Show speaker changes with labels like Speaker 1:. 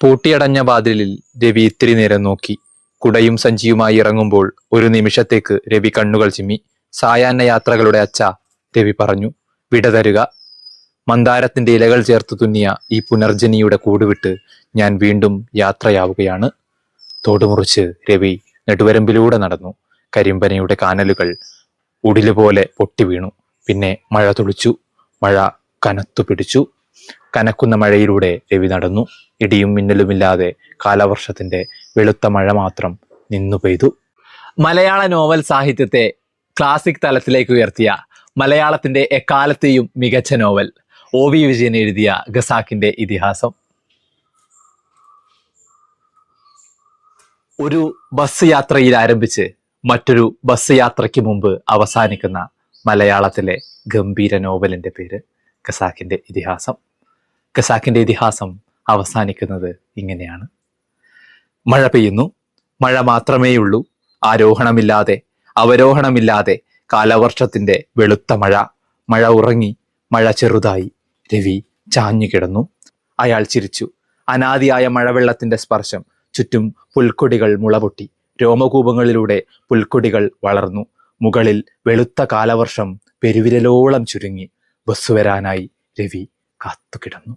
Speaker 1: പൂട്ടിയടഞ്ഞ വാതിലിൽ രവി ഇത്തിരി നേരം നോക്കി. കുടയും സഞ്ചിയുമായി ഇറങ്ങുമ്പോൾ ഒരു നിമിഷത്തേക്ക് രവി കണ്ണുകൾ ചിമ്മി. സായാഹ്ന യാത്രകളുടെ അച്ഛ രവി പറഞ്ഞു വിട തരുക. മന്ദാരത്തിന്റെ ഇലകൾ ചേർത്ത് തുന്നിയ ഈ പുനർജനിയുടെ കൂടുവിട്ട് ഞാൻ വീണ്ടും യാത്രയാവുകയാണ്. തോടുമുറിച്ച് രവി നെടുവരമ്പിലൂടെ നടന്നു. കരിമ്പനയുടെ കാനലുകൾ ഉടിലുപോലെ പൊട്ടി വീണു. പിന്നെ മഴ തുളിച്ചു. മഴ കനത്തു പിടിച്ചു. കനക്കുന്ന മഴയിലൂടെ രവി നടന്നു. ഇടിയും മിന്നലുമില്ലാതെ കാലവർഷത്തിന്റെ വെളുത്ത മഴ മാത്രം നിന്നു പെയ്തു. മലയാള നോവൽ സാഹിത്യത്തെ ക്ലാസിക് തലത്തിലേക്ക് ഉയർത്തിയ മലയാളത്തിന്റെ എക്കാലത്തെയും മികച്ച നോവൽ ഒ വി വിജയൻ എഴുതിയ ഗസാക്കിന്റെ ഇതിഹാസം. ഒരു ബസ് യാത്രയിൽ ആരംഭിച്ച് മറ്റൊരു ബസ് യാത്രയ്ക്ക് മുമ്പ് അവസാനിക്കുന്ന മലയാളത്തിലെ ഗംഭീര നോവലിന്റെ പേര് ഖസാക്കിന്റെ ഇതിഹാസം. ഖസാക്കിന്റെ ഇതിഹാസം അവസാനിക്കുന്നത് ഇങ്ങനെയാണ്. മഴ പെയ്യുന്നു. മഴ മാത്രമേയുള്ളൂ. ആരോഹണമില്ലാതെ അവരോഹണമില്ലാതെ കാലവർഷത്തിന്റെ വെളുത്ത മഴ. മഴ ഉറങ്ങി മഴ ചെറുതായി. രവി ചാഞ്ഞു കിടന്നു. അയാൾ ചിരിച്ചു. അനാദിയായ മഴവെള്ളത്തിന്റെ സ്പർശം ചുറ്റും പുൽക്കൊടികൾ മുളപൊട്ടി. രോമകൂപങ്ങളിലൂടെ പുൽക്കൊടികൾ വളർന്നു. മുകളിൽ വെളുത്ത കാലവർഷം പെരുവിരലോളം ചുരുങ്ങി. ബസ് വരാനായി രവി കാത്തുകിടന്നു.